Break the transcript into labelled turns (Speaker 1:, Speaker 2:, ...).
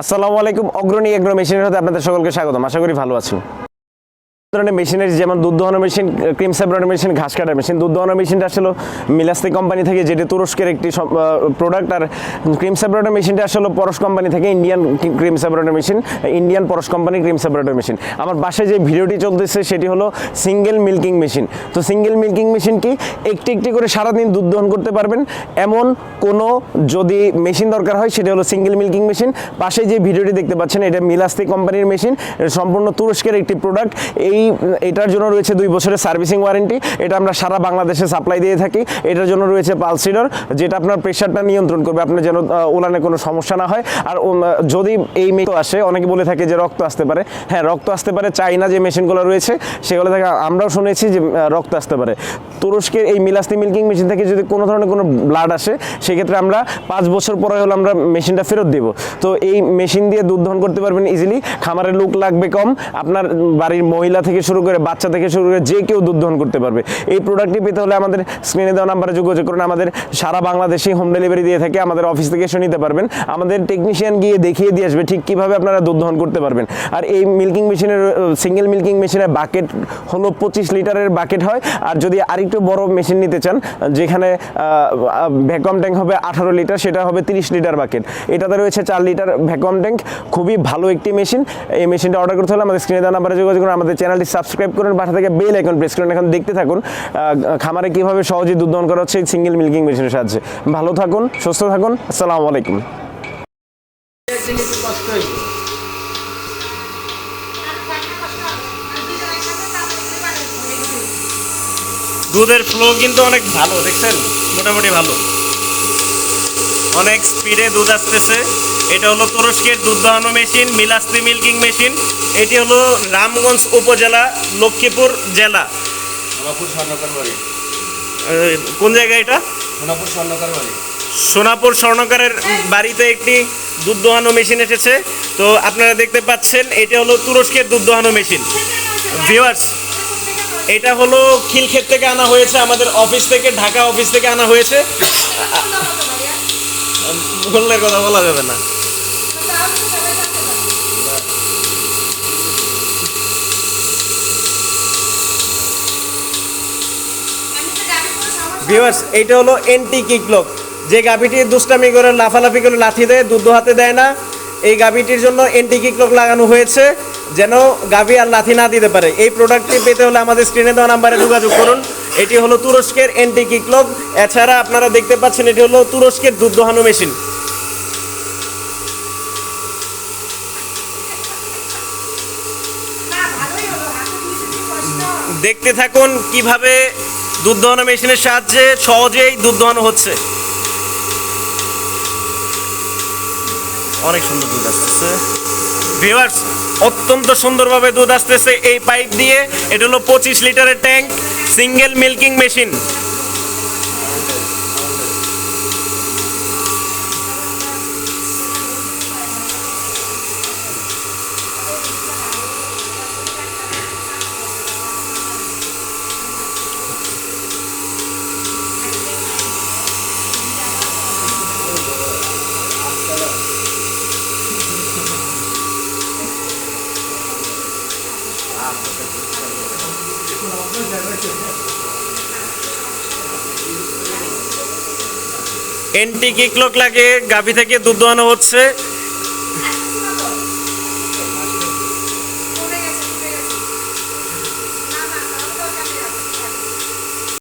Speaker 1: আসসালামু আলাইকুম অগ্রণী এগ্রো মেশিনের সাথে আপনাদের সকলকে স্বাগতম। আশা করি ভালো আছেন। ধরনের মেশিনের, যেমন দুধ দোহানো মেশিন ক্রিম সেপারেটর মেশিন, ঘাস কাটার মেশিন। দুধ দোহানো মেশিনটা আসলে মিলাস্তি কোম্পানি থেকে যেটি তুরস্কের একটি প্রোডাক্ট আর ক্রিম সেপারেটর মেশিনটা আসলে পরশ কোম্পানি থেকে Indian cream separator machine Indian Paras company cream separator machine. আমার বাসায় যে ভিডিওটি চলতেছে, সেটি হলো সিঙ্গেল মিল্কিং মেশিন তো সিঙ্গেল মিল্কিং মেশিন কি? একটি একটি করে সারাদিন দুধ দহন করতে পারবেন। এমন কোনো যদি মেশিন দরকার হয়, সেটা হলো সিঙ্গেল মিল্কিং মেশিন পাশে যে ভিডিওটি দেখতে পাচ্ছেন, এটা মিলাস্তি কোম্পানির মেশিন সম্পূর্ণ তুরস্কের একটি প্রোডাক্ট এই এটার জন্য রয়েছে দুই বছরের সার্ভিসিং ওয়ারেন্টি, এটা আমরা সারা বাংলাদেশে সাপ্লাই দিয়ে থাকি। এটার জন্য রয়েছে পালসিডর যেটা আপনার প্রেশারটা নিয়ন্ত্রণ করবে আপনার যেন উলানে কোনো সমস্যা না হয়। আর যদি এই মেশিন আসে, অনেকে বলে থাকে যে রক্ত আসতে পারে। হ্যাঁ রক্ত আসতে পারে চাইনা যে মেশিনগুলো রয়েছে, সেগুলো থেকে আমরাও শুনেছি যে রক্ত আসতে পারে। তুরস্কের এই মিলাস্তি মিল্কিং মেশিন থেকে যদি কোনো ধরনের কোনো ব্লাড আসে, সেক্ষেত্রে আমরা পাঁচ বছর পরে হলে আমরা মেশিনটা ফেরত দিব। তো এই মেশিন দিয়ে দুধ দহন করতে পারবেন ইজিলি খামারের লোক লাগবে কম, আপনার বাড়ির মহিলা থেকে শুরু করে, বাচ্চা থেকে শুরু করে যে কেউ দুধ দহন করতে পারবে। এই প্রোডাক্টটি পেতে হলে আমাদের স্ক্রিনে দেওয়া নাম্বারে যোগাযোগ করুন। আমাদের সারা বাংলাদেশে হোম ডেলিভারি দিয়ে থাকে, আমাদের অফিস থেকে এসে নিতে পারবেন। আমাদের টেকনিশিয়ান গিয়ে দেখিয়ে দিয়ে আসবে ঠিক কীভাবে আপনারা দুধ দহন করতে পারবেন। আর এই মিল্কিং মেশিনের সিঙ্গেল মিল্কিং মেশিনের বাকেট হলো পঁচিশ লিটারের বাকেট হয়। আর যদি আরেকটু বড় মেশিন নিতে চান, যেখানে ভ্যাকুয়াম ট্যাঙ্ক হবে আঠারো লিটার সেটা হবে তিরিশ লিটার বাকেট এটাতে রয়েছে চার লিটার ভ্যাকুয়াম ট্যাঙ্ক খুবই ভালো একটি মেশিন এই মেশিনটা অর্ডার করতে হলে আমাদের স্ক্রিনে দেওয়া নাম্বারে যোগাযোগ করুন। আমাদের চ্যানেলটি সাবস্ক্রাইব করুন পাশে থেকে বেল আইকন প্রেস করুন। এখন দেখতে থাকুন খামারে কীভাবে সহজে দুধ দহন করা হচ্ছে সিঙ্গেল মিল্কিং মেশিনের সাহায্যে। ভালো থাকুন, সুস্থ থাকুন, আসসালামু আলাইকুম।
Speaker 2: দুধের ফ্লো কিন্তু অনেক ভালো, দেখছেন? মোটামুটি ভালো। অনেক স্পিডে দুধ আসতেছে। এটা হলো তুরস্কের দুধ দহানো মেশিন মিলাস্তি মিল্কিং মেশিন। এটি হলো রামগঞ্জ উপজেলা লক্ষ্মীপুর জেলা। কোন জায়গা এটা?
Speaker 3: সোনাপুর স্বর্ণকার বাড়ি
Speaker 2: সোনাপুর স্বর্ণকারের বাড়িতে একটি দুধ দোহানো মেশিন এসেছে। তো আপনারা দেখতে পাচ্ছেন এটা হলো তুরস্কের দুধ দোহানো মেশিন। ভিউয়ার্স এটা হলো খিলক্ষেত থেকে আনা হয়েছে আমাদের অফিস থেকে ঢাকা অফিস থেকে আনা হয়েছে। মূল্যের কথা বলা যাবে না। ভিউয়ার্স এইটা হলো এন্টি কিকলক যে গাভিটি দুষ্টামি করে, লাফালাফি করে লাথি দেয় দুধ হাতে দেয় না। এই গাভিটির জন্য এন্টি কিকলক লাগানো হয়েছে, যেন গাভি আর লাথি না দিতে পারে। এই প্রোডাক্টটি পেতে হলে আমাদের স্ক্রিনে দেওয়া নাম্বারে যোগাযোগ করুন। এটি হলো তুরস্কের এন্টি কিকলক এছাড়া আপনারা দেখতে পাচ্ছেন এটি হলো তুরস্কের দুধ দোহানো মেশিন দেখতে থাকুন কীভাবে দুধ দোহানো মেশিনের সাহায্যে সহজেই দুধ দোহানো হচ্ছে। অনেক সুন্দর দুধ আসতেছে। ভিউয়ার্স অত্যন্ত সুন্দরভাবে দুধ আসতেছে এই পাইপ দিয়ে। এটা হলো পঁচিশ লিটারের tank. Single milking machine anti kick lock লাগে গাভি থেকে দুধ দোয়ানো হচ্ছে।